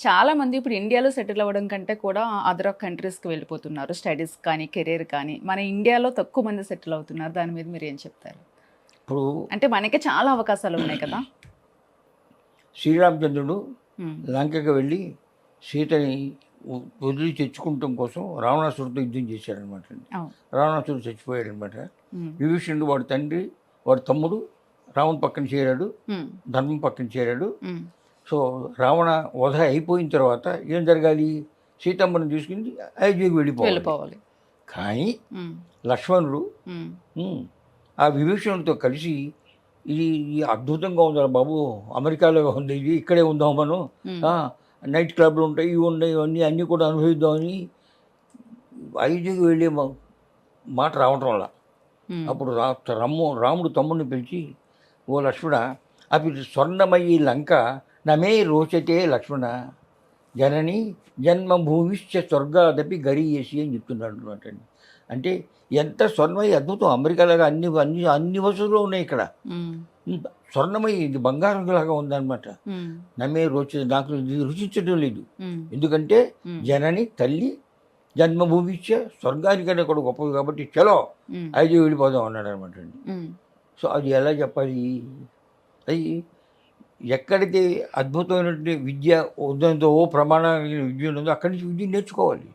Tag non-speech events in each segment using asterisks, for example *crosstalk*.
చాలా మంది ఇప్పుడు ఇండియాలో సెటిల్ అవ్వడం కంటే కూడా అదర్ కంట్రీస్కి వెళ్ళిపోతున్నారు. స్టడీస్ కానీ కెరీర్ కానీ. మన ఇండియాలో తక్కువ మంది సెటిల్ అవుతున్నారు. దాని మీద మీరు ఏం చెప్తారు? ఇప్పుడు అంటే మనకి చాలా అవకాశాలు ఉన్నాయి కదా? శ్రీరామచంద్రుడు లంకకి వెళ్ళి సీతని వదిలి తెచ్చుకుంటాం కోసం రావణాసురుడితో యుద్ధం చేశాడనమాట. రావణాసురుడు చచ్చిపోయాడనమాట. ఉమ్, విభీషణుడు వాడి తండ్రి వాడి తమ్ముడు రావణ్ పక్కన చేరాడు. ధర్మం పక్కన చేరాడు. సో రావణ వధ అయిపోయిన తర్వాత ఏం జరగాలి? సీతమ్మను తీసుకుని అయోధ్యకి వెళ్ళిపోవాలి. కానీ లక్ష్మణుడు ఆ విభీషణుడితో కలిసి ఇది అద్భుతంగా ఉందా బాబు? అమెరికాలో ఉంది ఇది ఇక్కడే ఉందాం మనం. నైట్ క్లబ్లు ఉంటాయి ఇవి ఉన్నాయి ఇవన్నీ అన్నీ కూడా అనుభవిద్దామని ఐదుకి వెళ్ళే మాట రావటం వల్ల. అప్పుడు రా రమ్ము రాముడు తమ్ముడిని పిలిచి ఓ లక్ష్మణ అవి స్వర్ణమయ్యి లంక నమే రోచతే లక్ష్మణ. జనని జన్మభూమిశ్చ స్వర్గాదపి గరీయసి అని చెప్తున్నాడు అనమాట అంటే ఎంత స్వర్ణమయ్యి అద్భుతం. అమెరికాలాగా అన్ని అన్ని అన్ని వసతులు ఉన్నాయి ఇక్కడ. స్వర్ణమయ్యి ఇది బంగారం లాగా ఉందన్నమాట నమ్మే రుచి నాకు రుచించడం లేదు. ఎందుకంటే జనని తల్లి జన్మభూమిచ్చ స్వర్గానికన్నా కూడా గొప్పది కాబట్టి చలో ఐదు వెళ్ళిపోదాం అన్నాడు అనమాట అండి సో అది ఎలా చెప్పాలి? అది ఎక్కడైతే అద్భుతమైనటువంటి విద్య ఉందో ఓ ప్రమాణమైన విద్య ఉందో అక్కడి నుంచి విద్య నేర్చుకోవాలి.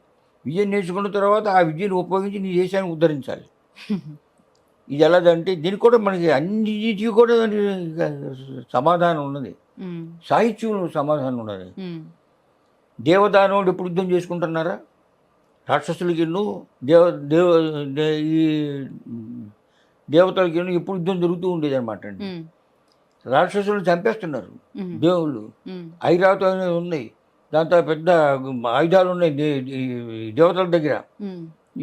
విద్య నేర్చుకున్న తర్వాత ఆ విద్యను ఉపయోగించి నీ దేశాన్ని ఉద్ధరించాలి. *laughs* ఇది ఎలాదంటే దీనికి కూడా మనకి అన్నిటికీ కూడా సమాధానం ఉన్నది. ఉమ్, సాహిత్యంలో సమాధానం ఉన్నది. దేవదానవుడు ఎప్పుడు యుద్ధం చేసుకుంటున్నారా? రాక్షసులకి దేవ దేవ ఈ దేవతలకి ఎప్పుడు యుద్ధం జరుగుతూ ఉండేది అనమాట అండి ఉమ్, రాక్షసులను చంపేస్తున్నారు దేవుళ్ళు. ఐరావతం అనేది ఉన్నాయి దాంతో పెద్ద ఆయుధాలు ఉన్నాయి దేవతల దగ్గర.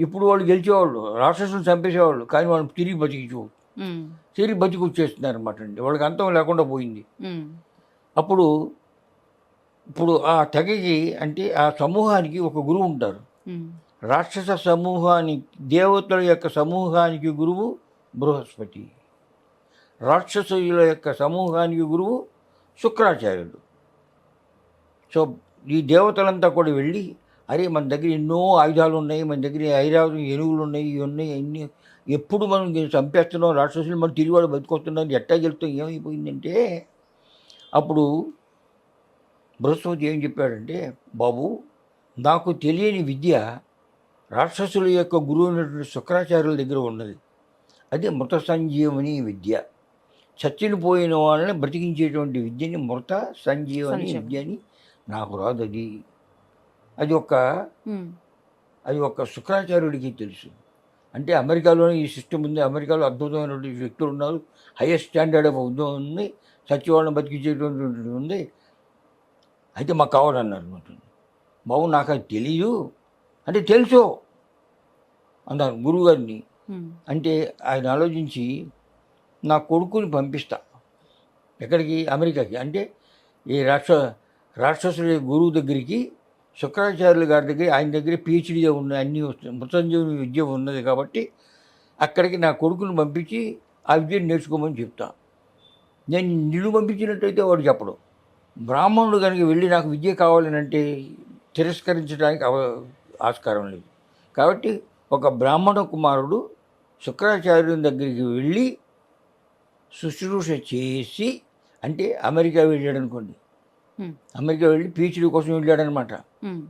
ఇప్పుడు వాళ్ళు గెలిచేవాళ్ళు రాక్షసులను చంపేసేవాళ్ళు కానీ వాళ్ళు తిరిగి బతికించేవాళ్ళు తిరిగి బతికి వచ్చేస్తున్నారు అనమాట అండి. వాళ్ళకి అంతం లేకుండా పోయింది. అప్పుడు ఇప్పుడు ఆ తెగకి అంటే ఆ సమూహానికి ఒక గురువు ఉంటారు. రాక్షస సమూహానికి దేవతల యొక్క సమూహానికి గురువు బృహస్పతి. రాక్షసుల యొక్క సమూహానికి గురువు శుక్రాచార్యుడు. సో ఈ దేవతలంతా కూడా వెళ్ళి అరే మన దగ్గర ఎన్నో ఆయుధాలు ఉన్నాయి మన దగ్గర ఐరావతం ఏనుగులు ఉన్నాయి ఇవి ఉన్నాయి అన్ని ఎప్పుడు మనం చంపేస్తున్నాం రాక్షసులు మనం తిరిగి వాళ్ళు బతుకొస్తున్నాం ఎట్టా గెలుస్తాం ఏమైపోయిందంటే అప్పుడు బృహస్పతి ఏం చెప్పాడంటే బాబు నాకు తెలియని విద్య రాక్షసుల యొక్క గురువు అయినటువంటి శుక్రాచార్యుల దగ్గర ఉన్నది. అది మృత సంజీవని విద్య. చచ్చిపోయిన వాళ్ళని బ్రతికించేటువంటి విద్యని మృత సంజీవని. విద్యని నాకు రాదు అది. అది ఒక అది ఒక శుక్రాచార్యుడికి తెలుసు. అంటే అమెరికాలోనే ఈ సిస్టమ్ ఉంది. అమెరికాలో అద్భుతమైనటువంటి వ్యక్తులు ఉన్నారు. హైయెస్ట్ స్టాండర్డ్ ఆఫ్ ఉద్యోగం ఉంది. సచివాలయం బతికించేటువంటి ఉంది. అయితే మాకు కావాలన్నారు అనమాట బాబు నాకు అది తెలియదు అంటే తెలుసు. అన్నారు గురువుగారిని. అంటే ఆయన ఆలోచించి నా కొడుకుని పంపిస్తా. ఎక్కడికి? అమెరికాకి. అంటే ఈ రాక్ష రాక్షసుడి గురువు దగ్గరికి శుక్రాచార్యుల గారి దగ్గర ఆయన దగ్గర పిహెచ్డీ ఉన్నాయి అన్నీ వస్తాయి మృతంజీవుని విద్య ఉన్నది కాబట్టి అక్కడికి నా కొడుకుని పంపించి ఆ విద్యను నేర్చుకోమని చెప్తా. నేను నిన్ను పంపించినట్టయితే వాడు చెప్పడు. బ్రాహ్మణుడు కనుక వెళ్ళి నాకు విద్య కావాలని అంటే తిరస్కరించడానికి అవ ఆస్కారం లేదు. కాబట్టి ఒక బ్రాహ్మణ కుమారుడు శుక్రాచార్యుని దగ్గరికి వెళ్ళి శుశ్రూష చేసి అంటే అమెరికా వెళ్ళాడు అనుకోండి అమెరికా వెళ్ళి పీహెచ్డీ కోసం వెళ్ళాడనమాట.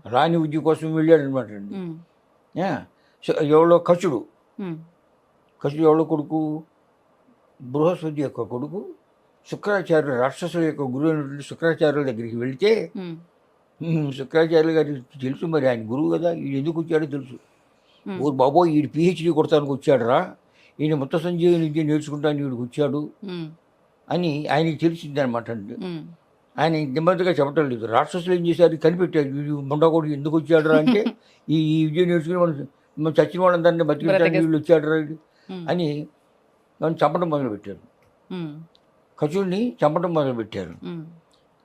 రాణి విద్య కోసం వెళ్ళాడనమాట అండి. ఎవరో కచుడు కచుడు ఎవరో కొడుకు? బృహస్పతి యొక్క కొడుకు శుక్రాచార్యులు రాక్షసుల యొక్క గురువు అయినటువంటి శుక్రాచార్యుల దగ్గరికి వెళితే ఉమ్, "హ్మ్, శుక్రాచార్యులు గారికి తెలుసు మరి ఆయన గురువు కదా ఎందుకు వచ్చాడో తెలుసు. ఓ బాబోయ్ ఈడు పిహెచ్డీ కొడతానికి వచ్చాడురా. ఈయన మొత్త సంజీవని విద్య నేర్చుకుంటానికి వీడికి వచ్చాడు అని ఆయనకి తెలిసిందనమాట అండి. ఉమ్, ఆయన నెమ్మదిగా చెప్పటం లేదు. రాక్షసులు ఏం చేశారు? కనిపెట్టారు. వీడు ముండకోడు ఎందుకు వచ్చాడు అంటే *laughs* ఈ ఈ విద్య నేర్చుకుని మనం చచ్చిన వాళ్ళందరినీ బతికించడానికి వీళ్ళు వచ్చాడు అని మనం చంపడం మొదలుపెట్టారు. కచుడిని చంపడం మొదలుపెట్టారు. ఉమ్,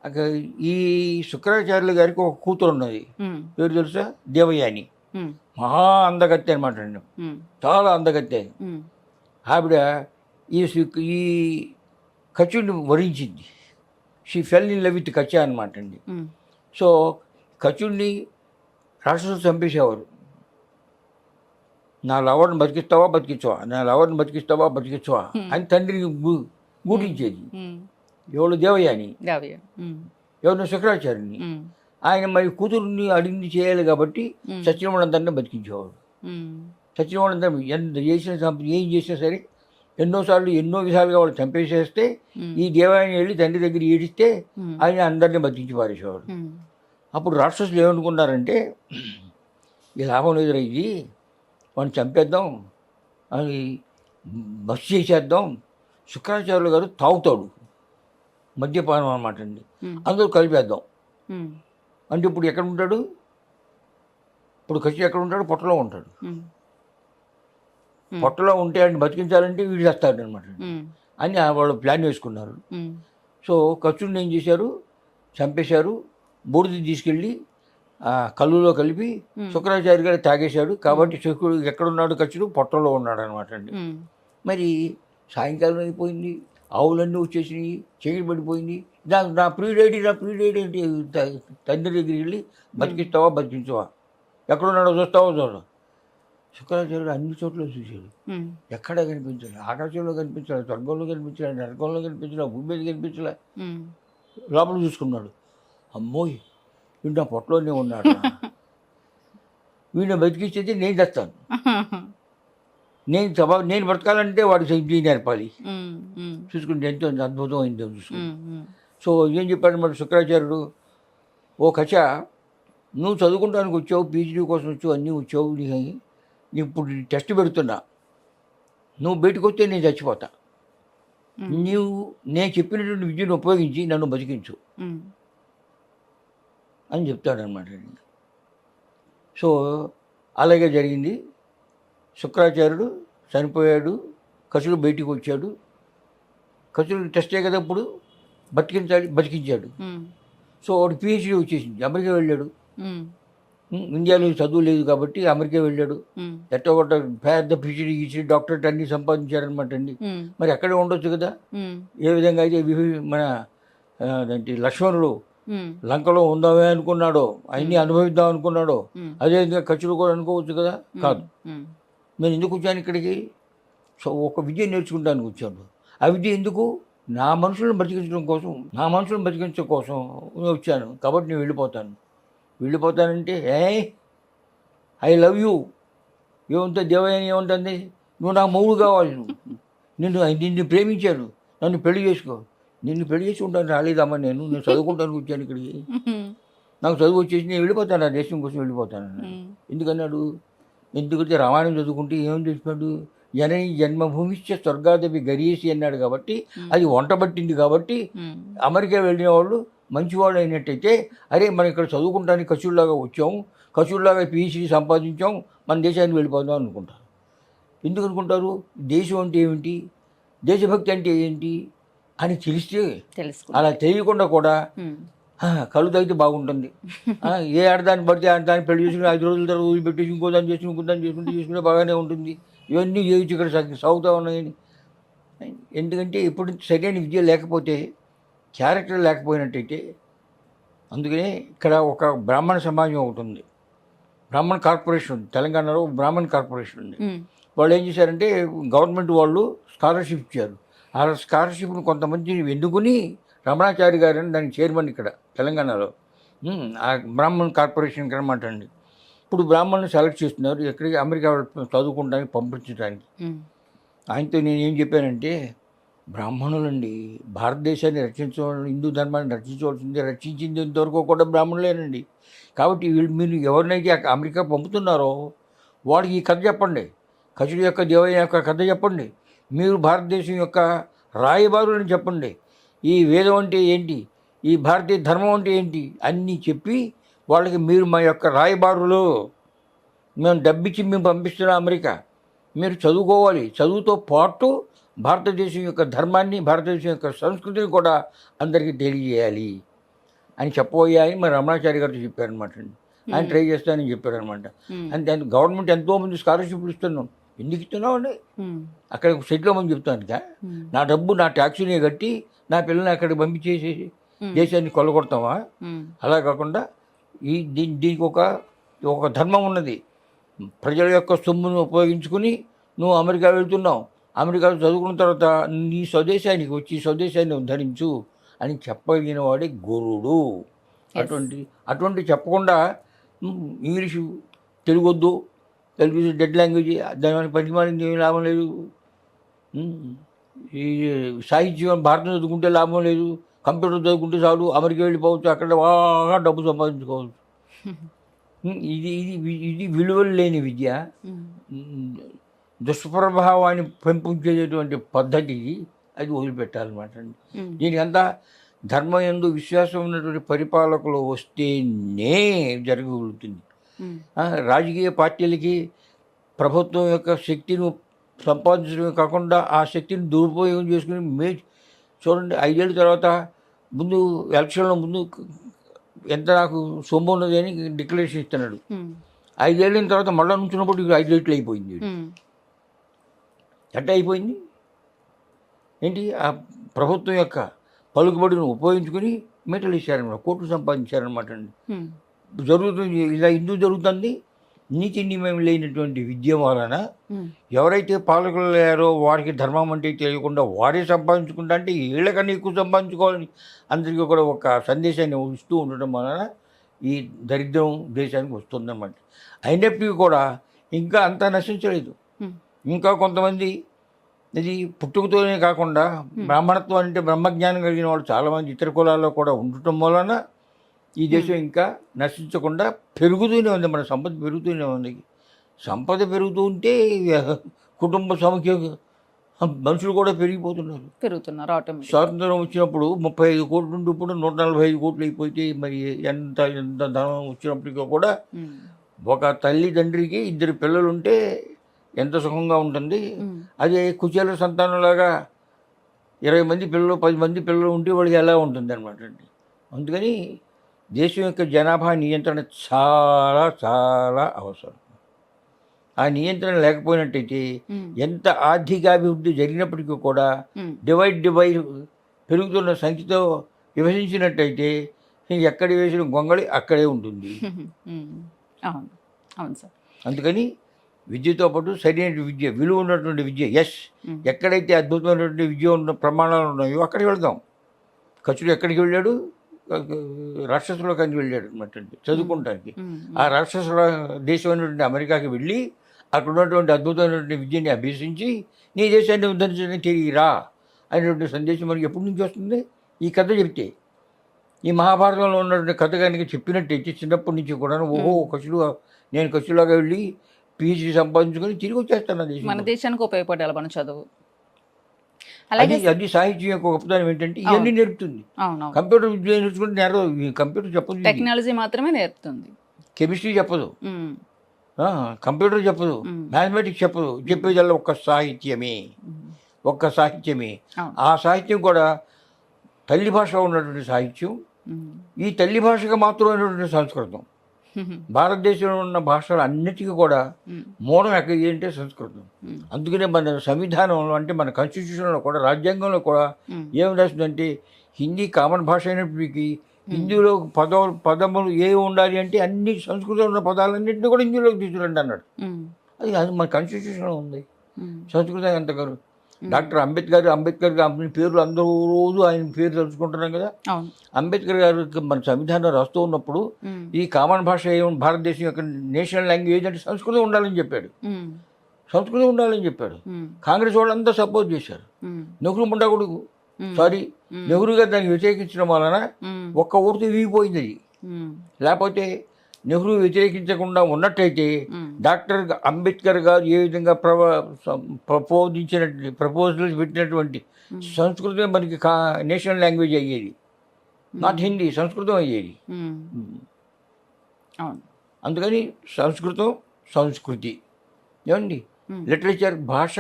అక ఈ శుక్రాచార్యుల గారికి ఒక కూతురు ఉన్నది. పేరు తెలుసా? దేవయాని. మహా అందగత్తె అనమాట అండి. చాలా అందగత్తె. ఆవిడ ఈ ఈ కచుడిని వరించింది. She fell in love with Kacha అనమాట అండి. సో కచుడిని రాక్షసులు చంపేసేవారు. నా లవర్ని బతికిస్తావా బతికించవా? నా లవర్ని బతికిస్తావా బతికించవా? అని తండ్రిని గు- గూటించేది. ఎవడు దేవయాని. ఎవరిని శుక్రాచార్యుని. ఆయన మరి కూతురుని అడిగింది చేయాలి కాబట్టి. సచిన వాళ్ళందరినీ బతికించేవాడు. చచ్చిన వాళ్ళందరూ ఎంత చేసిన ఏం చేసినా సరే ఎన్నోసార్లు ఎన్నో విధాలుగా వాళ్ళు చంపేసేస్తే. ఈ దేవాలయం వెళ్ళి తండ్రి దగ్గర ఏడిస్తే. ఆయన అందరినీ బతికించి పారేసేవాడు. అప్పుడు రాక్షసులు ఏమనుకున్నారంటే ఈ లాభం లేదురా ఇది వాడిని చంపేద్దాం అని బస్ చేసేద్దాం శుక్రాచార్యులు గారు తాగుతాడు మద్యపానం అనమాట అండి. అందరూ కలిపేద్దాం. అంటే ఇప్పుడు ఎక్కడ ఉంటాడు ఇప్పుడు ఖర్చు ఎక్కడ ఉంటాడు పొట్టలో ఉంటాడు. పొట్టలో ఉంటే ఆయన బతికించాలంటే వీడు చేస్తాడు అనమాట. అని వాళ్ళు ప్లాన్ వేసుకున్నారు. సో ఖర్చుని ఏం చేశారు? చంపేశారు. బూడిద తీసుకెళ్ళి ఆ కళ్ళులో కలిపి. శుక్రాచార్య గారు తాగేశాడు. కాబట్టి శుక్రుడు ఎక్కడున్నాడు ఖర్చుడు పొట్టలో ఉన్నాడు అనమాట అండి. మరి సాయంకాలం అయిపోయింది. ఆవులన్నీ వచ్చేసినాయి. చీకటి పడిపోయింది. నా నా ప్రియుడేడి నా ప్రియుడేడి అంటే తండ్రి దగ్గరికి వెళ్ళి బతికిస్తావా బతికించవా? ఎక్కడున్నాడో చూస్తావో చూడ శుక్రాచార్యుడు అన్ని చోట్ల చూశాడు. ఎక్కడ కనిపించలే. ఆకాశంలో కనిపించలే స్వర్గంలో కనిపించలే నరకంలో కనిపించలే భూమి మీద కనిపించలే. లోపల చూసుకున్నాడు. అమ్మోయ్! వీడు నా పొట్టలోనే ఉన్నాడు *laughs* వీడిని బతికించేది నేను చేస్తాను. *laughs* నేను సభ నేను బ్రతకాలంటే వాడు సైద్యం నేర్పాలి. చూసుకుంటే ఎంతో అద్భుతం అయిందో చూసుకుంటే. సో ఏం చెప్పాడు మరి శుక్రాచార్యుడు? ఓ కచ నువ్వు చదువుకుంటానికి వచ్చావు పీహెచ్డీ కోసం వచ్చావు అన్నీ వచ్చావు నీకు. ఇప్పుడు టెస్ట్ పెడుతున్నా. నువ్వు బయటకు వస్తే నేను చచ్చిపోతా. నీవు నేను చెప్పినటువంటి విద్యను ఉపయోగించి నన్ను బతికించు. అని చెప్తాడనమాట సో అలాగే జరిగింది. శుక్రాచార్యుడు చనిపోయాడు. కసులు బయటికి వచ్చాడు. కసులు టెస్టే కదా ఇప్పుడు బతికించాలి బతికించాడు. ఉమ్. సో వాడు పిహెచ్డీ వచ్చేసింది. అమెరికా వెళ్ళాడు. ఇండియాలో చదువు లేదు కాబట్టి అమెరికా వెళ్ళాడు. ఎట్టో ఒకట పెద్ద పిహెచ్డీ ఇచ్చి డాక్టరేట్ అన్ని సంపాదించారనమాట అండి. మరి అక్కడే ఉండొచ్చు కదా. ఏ విధంగా అయితే మన అదేంటి లక్ష్మణుడు. లంకలో ఉందామే అనుకున్నాడో అన్ని అనుభవిద్దాం అనుకున్నాడో. అదేవిధంగా ఖర్చులు కూడా అనుకోవచ్చు కదా కాదు. నేను ఎందుకు వచ్చాను ఇక్కడికి సో ఒక విద్య నేర్చుకుంటానికి వచ్చాను ఆ విద్య ఎందుకు నా మనుషులను బతికించడం కోసం నా మనుషులను బతికించడం కోసం వచ్చాను కాబట్టి నేను వెళ్ళిపోతాను వెళ్ళిపోతానంటే ఏ ఐ లవ్ యూ. ఏమంటే దేవయాని ఏముంటుంది? నువ్వు నా మౌడు కావాలి నువ్వు. నిన్ను నిన్ను ప్రేమించాను నన్ను పెళ్ళి చేసుకో. నిన్ను పెళ్ళి చేసుకుంటాను రాలేదమ్మా నేను. నేను చదువుకుంటానికి వచ్చాను ఇక్కడికి. నాకు చదువు వచ్చేసి నేను వెళ్ళిపోతాను ఆ దేశం కోసం వెళ్ళిపోతాను. ఎందుకన్నాడు? ఎందుకంటే రామాయణం చదువుకుంటే ఏం చెప్పాడు జనని జన్మభూమిశ్చ స్వర్గాదవి గరీసి అన్నాడు కాబట్టి అది వంట పట్టింది కాబట్టి. అమెరికా వెళ్ళిన వాళ్ళు మంచివాళ్ళు అయినట్టయితే అరే మనం ఇక్కడ చదువుకుంటానికి కసుల్లాగా వచ్చాము కసుల్లాగా పీహెచ్డీ సంపాదించాం మన దేశానికి వెళ్ళిపోదాం అనుకుంటారు. ఎందుకు అనుకుంటారు? దేశం అంటే ఏమిటి? దేశభక్తి అంటే ఏంటి? అని తెలిస్తే అలా తెలియకుండా కూడా కళ్ళు తాగితే బాగుంటుంది. ఏ ఆడదాన్ని పడితే ఆడదాన్ని పెళ్ళి చేసుకుని ఐదు రోజుల తర్వాత వదిలిపెట్టేసి ఇంకో దాన్ని చేసుకుని ఇంకో దాన్ని చేసుకుంటే చేసుకుంటే బాగానే ఉంటుంది. ఇవన్నీ చేయొచ్చు ఇక్కడ సాగు- సాగుతూ ఉన్నాయని. ఎందుకంటే ఇప్పుడు సరైన విద్య లేకపోతే క్యారెక్టర్ లేకపోయినట్టయితే అందుకనే ఇక్కడ ఒక బ్రాహ్మణ సమాజం ఒకటి ఉంది. బ్రాహ్మణ కార్పొరేషన్ ఉంది. తెలంగాణలో బ్రాహ్మణ కార్పొరేషన్ ఉంది. వాళ్ళు ఏం చేశారంటే గవర్నమెంట్ వాళ్ళు స్కాలర్షిప్ ఇచ్చారు. ఆ స్కాలర్షిప్ను కొంతమంది ఎన్నుకుని రమణాచారి గారు అని దానికి చైర్మన్ ఇక్కడ తెలంగాణలో. ఆ బ్రాహ్మణ్ కార్పొరేషన్ అనమాట అండి ఇప్పుడు బ్రాహ్మణులు సెలెక్ట్ చేస్తున్నారు. ఎక్కడికి అమెరికా చదువుకోవడానికి పంపించడానికి. ఆయనతో నేను ఏం చెప్పానంటే బ్రాహ్మణులండి. భారతదేశాన్ని రక్షించవలసి హిందూ ధర్మాన్ని రక్షించవలసింది రక్షించింది ఇంతవరకు కూడా బ్రాహ్మణులేనండి. కాబట్టి వీళ్ళు మీరు ఎవరినైతే అమెరికా పంపుతున్నారో వాడికి ఈ కథ చెప్పండి. కచుడి యొక్క దేవయ్య యొక్క కథ చెప్పండి. మీరు భారతదేశం యొక్క రాయబారులను చెప్పండి. ఈ వేదం అంటే ఏంటి? ఈ భారతీయ ధర్మం అంటే ఏంటి? అన్నీ చెప్పి వాళ్ళకి మీరు మా యొక్క రాయబారులు. మేము డబ్బిచ్చి మేము పంపిస్తున్నాం అమెరికా. మీరు చదువుకోవాలి. చదువుతో పాటు భారతదేశం యొక్క ధర్మాన్ని భారతదేశం యొక్క సంస్కృతిని కూడా అందరికీ తెలియజేయాలి అని చెప్పబోయాయి మరి రమణాచారి గారు చెప్పారనమాట అండి ఆయన ట్రై చేస్తానని చెప్పారనమాట ఉమ్. అంతే అంత గవర్నమెంట్ ఎంతోమంది స్కాలర్షిప్లు ఇస్తున్నాం. ఎందుకు ఇస్తున్నాం అండి. అక్కడ సెటిల్ అవ్వమని చెప్తాను. నా డబ్బు నా ట్యాక్సీనే కట్టి నా పిల్లల్ని అక్కడికి పంపించేసేసి Hmm. దేశాన్ని కొల్లగొడతామా ఉమ్, అలా కాకుండా ఈ దీ- దీనికి ఒక ఒక ధర్మం ఉన్నది. ప్రజల యొక్క సొమ్మును ఉపయోగించుకుని నువ్వు అమెరికా వెళ్తున్నావు. అమెరికాలో చదువుకున్న తర్వాత నీ స్వదేశానికి వచ్చి స్వదేశాన్ని ఉద్ధరించు అని చెప్పగలిగిన వాడే గురుడు అటువంటి అటువంటి చెప్పకుండా "ఉమ్, ఇంగ్లీషు తెలుగు వద్దు తెలుగు డెడ్ లాంగ్వేజ్ దాని పనికి మారింది ఏమీ లాభం లేదు. ఈ సాహిత్యం భారతం చదువుకుంటే లాభం లేదు. కంప్యూటర్ చదువుకుంటే చాలు. అమెరికా వెళ్ళిపోవచ్చు. అక్కడ బాగా డబ్బు సంపాదించుకోవచ్చు. *laughs* ఇది ఇది ఇది విలువలు లేని విద్య. దుష్ప్రభావాన్ని పెంపొంచేటటువంటి పద్ధతి అది వదిలిపెట్టాలన్నమాట అండి. దీనికంతా ధర్మం ఎందు విశ్వాసం ఉన్నటువంటి పరిపాలకులు వస్తేనే జరగగలుగుతుంది. రాజకీయ పార్టీలకి ప్రభుత్వం యొక్క శక్తిని సంపాదించడమే కాకుండా ఆ శక్తిని దురుపయోగం చేసుకుని మే చూడండి ఐదేళ్ళ తర్వాత ముందు ఎలక్షన్లో ముందు ఎంత నాకు సొమ్ము ఉన్నది అని డిక్లరేషన్ ఇస్తున్నాడు. ఐదేళ్ళిన తర్వాత మళ్ళీ నుంచినప్పుడు ఐదు రేట్లు అయిపోయింది. ఎట్ట అయిపోయింది. ఏంటి? ఆ ప్రభుత్వం యొక్క పలుకుబడిని ఉపయోగించుకుని మెటలు ఇచ్చారనమాట కోట్లు సంపాదించారనమాట అండి. జరుగుతుంది ఇలా ఎందుకు జరుగుతుంది? నీతి నియమం లేనటువంటి విద్య వలన ఎవరైతే పాలకులు లేరో వారికి ధర్మం అంటే తెలియకుండా వారే సంపాదించుకుంటా అంటే వీళ్ళకన్నా ఎక్కువ సంపాదించుకోవాలని అందరికీ కూడా ఒక సందేశాన్ని ఇస్తూ ఉండటం వలన ఈ దరిద్రం దేశానికి వస్తుందన్నమాట. అయినప్పటికీ కూడా ఇంకా అంతా నశించలేదు. ఇంకా కొంతమంది ఇది పుట్టుకతోనే కాకుండా బ్రాహ్మణత్వం అంటే బ్రహ్మజ్ఞానం కలిగిన వాళ్ళు చాలామంది ఇతర కులాల్లో కూడా ఉండటం వలన ఈ దేశం ఇంకా నశించకుండా పెరుగుతూనే ఉంది మన సంపద పెరుగుతూనే ఉంది. సంపద పెరుగుతూ ఉంటే కుటుంబ సమైక్య మనుషులు కూడా పెరిగిపోతున్నారు. పెరుగుతున్నారు ఆటోమేటిక్ స్వాతంత్రం వచ్చినప్పుడు ముప్పై ఐదు కోట్లు ఉంటే ఇప్పుడు నూట నలభై ఐదు కోట్లు అయిపోతే మరి ఎంత ఎంత ధనం వచ్చినప్పటికీ కూడా ఒక తల్లి తండ్రికి ఇద్దరు పిల్లలు ఉంటే ఎంత సుఖంగా ఉంటుంది. అదే కుచేల సంతానంలాగా ఇరవై మంది పిల్లలు పది మంది పిల్లలు ఉంటే వాళ్ళకి ఎలా ఉంటుంది అనమాట అండి. అందుకని దేశం యొక్క జనాభా నియంత్రణ చాలా చాలా అవసరం. ఆ నియంత్రణ లేకపోయినట్టయితే ఎంత ఆర్థికాభివృద్ధి జరిగినప్పటికీ కూడా డివైడ్ డివైడ్ పెరుగుతున్న సంఖ్యతో విభజించినట్టయితే ఎక్కడ వేసిన గొంగళి అక్కడే ఉంటుంది. *laughs* అవును. అవును సార్. అందుకని విద్యతో పాటు సరైన విద్య విలువ ఉన్నటువంటి విద్య. Yes Mm. ఎక్కడైతే అద్భుతమైనటువంటి విద్య ఉన్న ప్రమాణాలు ఉన్నాయో అక్కడికి వెళ్దాం. ఖర్చుడు ఎక్కడికి వెళ్ళాడు? రాక్షసులో కానీ వెళ్ళాడు అనమాట చదువుకుంటానికి. ఆ రాక్షసుల దేశమైనటువంటి అమెరికాకి వెళ్ళి అక్కడ ఉన్నటువంటి అద్భుతమైనటువంటి విద్యని అభ్యసించి నీ దేశాన్ని ఉద్ధరించడానికి తిరిగిరా అనేటువంటి సందేశం మనకి ఎప్పటి నుంచి వస్తుంది? ఈ కథ చెప్తే ఈ మహాభారతంలో ఉన్నటువంటి కథ కనుక చెప్పినట్టయితే చిన్నప్పటి నుంచి కూడా ఓహో ఖర్చులు నేను ఖర్చులాగా వెళ్ళి పీజీ సంపాదించుకొని తిరిగి వచ్చేస్తాను మన దేశానికి ఉపయోగపడాలి మన చదువు. అలాగే అది సాహిత్యం యొక్క గొప్పతనం ఏంటంటే ఇవన్నీ నేర్పుతుంది. కంప్యూటర్ విద్య నేర్చుకుంటే నేర్వ కంప్యూటర్ చెప్పదు. టెక్నాలజీ మాత్రమే నేర్పుతుంది. కెమిస్ట్రీ చెప్పదు. కంప్యూటర్ చెప్పదు. మ్యాథమెటిక్స్ చెప్పదు. చెప్పేదల్లా ఒక్క సాహిత్యమే. ఒక్క సాహిత్యమే. ఆ సాహిత్యం కూడా తల్లి భాషలో ఉన్నటువంటి సాహిత్యం. ఈ తల్లి భాషగా మాత్రమైనటువంటి సంస్కృతం. భారతదేశంలో ఉన్న భాషలు అన్నిటికీ కూడా మూలం ఎక్కడ అంటే సంస్కృతం. అందుకనే మన సంవిధానంలో అంటే మన కాన్స్టిట్యూషన్లో కూడా రాజ్యాంగంలో కూడా ఏం రాసిందంటే హిందీ కామన్ భాష అయినప్పటికీ హిందీలో పదవులు పదములు ఏ ఉండాలి అంటే అన్ని సంస్కృతంలో ఉన్న పదాలన్నింటినీ కూడా హిందీలోకి తీసుకురండి అన్నాడు. అది అది మన కాన్స్టిట్యూషన్లో ఉంది. సంస్కృతం ఎంత డాక్టర్ అంబేద్కర్ అంబేద్కర్ గారి పేర్లు అందరూ రోజు ఆయన పేరు తెలుసుకుంటున్నాం కదా. అంబేద్కర్ గారు మన సంవిధానం రాస్తూ ఉన్నప్పుడు ఈ కామన్ భాష ఏం భారతదేశం యొక్క నేషనల్ లాంగ్వేజ్ అంటే సంస్కృతం ఉండాలని చెప్పాడు. సంస్కృతం ఉండాలని చెప్పాడు. కాంగ్రెస్ వాళ్ళంతా సపోర్ట్ చేశారు. నెహ్రూ ముండా కొడుకు. ఉమ్, సారీ నెహ్రూ గారు దాన్ని వ్యతిరేకించడం వలన ఒక్క ఓటుతో వీగిపోయింది లేకపోతే నెహ్రూ వ్యతిరేకించకుండా ఉన్నట్టయితే డాక్టర్ అంబేద్కర్ గారు ఏ విధంగా ప్రవ ప్రపోజించినటువంటి ప్రపోజల్స్ పెట్టినటువంటి సంస్కృతం మనకి కా నేషనల్ లాంగ్వేజ్ అయ్యేది. నాట్ హిందీ సంస్కృతం అయ్యేది. అందుకని సంస్కృతం సంస్కృతి. ఏమండి. లిటరేచర్ భాష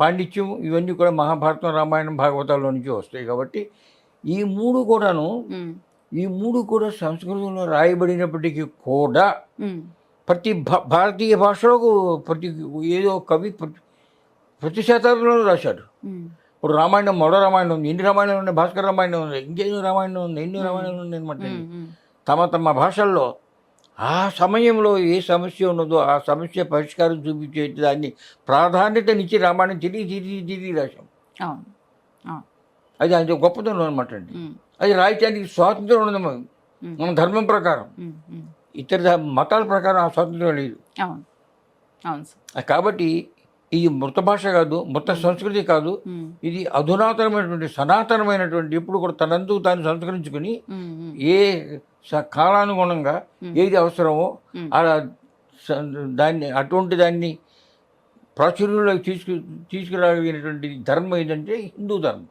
పాండిత్యం ఇవన్నీ కూడా మహాభారతం రామాయణం భాగవతాల్లో నుంచి వస్తాయి కాబట్టి ఈ మూడు కూడాను ఈ మూడు కూడా సంస్కృతంలో రాయబడినప్పటికీ కూడా ప్రతి భా భారతీయ భాషలో ప్రతి ఏదో కవి ప్రతి శతాబ్దంలో రాశాడు. ఇప్పుడు రామాయణం మొదటి రామాయణం ఉంది ఎన్ని రామాయణం ఉన్నాయి? భాస్కర రామాయణం ఉంది ఇంకెన్ని రామాయణం ఉంది ఎన్ని రామాయణం ఉంది అనమాట తమ తమ భాషల్లో ఆ సమయంలో ఏ సమస్య ఉన్నదో ఆ సమస్య పరిష్కారం చూపించే దాన్ని ప్రాధాన్యతనిచ్చి రామాయణం తిరిగి తిరిగి తిరిగి రాశాం. అది అది గొప్పతనం అనమాట అండి. అది రాయటానికి స్వాతంత్రం ఉన్నది మన- మన ధర్మం ప్రకారం. ఇతర మతాల ప్రకారం ఆ స్వాతంత్రం లేదు. కాబట్టి ఇది మృత భాష కాదు మృత సంస్కృతి కాదు ఇది అధునాతనమైనటువంటి సనాతనమైనటువంటి ఎప్పుడు కూడా తనందుకు తాను సంస్కరించుకుని ఏ కాలానుగుణంగా ఏది అవసరమో. అలా దాన్ని అటువంటి దాన్ని ప్రాచుర్యంలోకి తీసుకు తీసుకురాగలిగినటువంటి ధర్మం ఏదంటే హిందూ ధర్మం.